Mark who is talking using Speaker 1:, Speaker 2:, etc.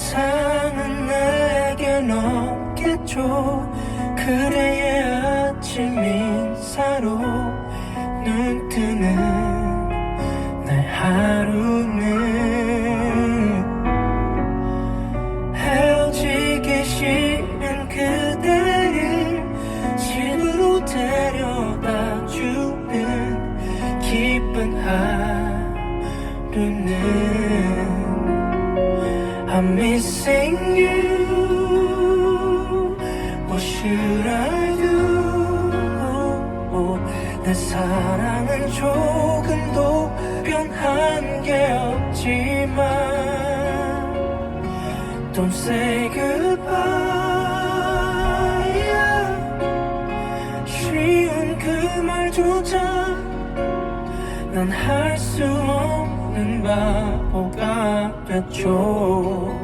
Speaker 1: 세상은 나에겐 없겠죠. 그대의 아침 인사로 눈 뜨는 날 하루는 헤어지기 싫은 그대를 집으로 데려다주는 기쁜 하루는 I'm missing you What should I do 내 사랑은 조금도 변한 게 없지만 Don't say goodbye 쉬운 그 말조차 난 할 수 없 됐죠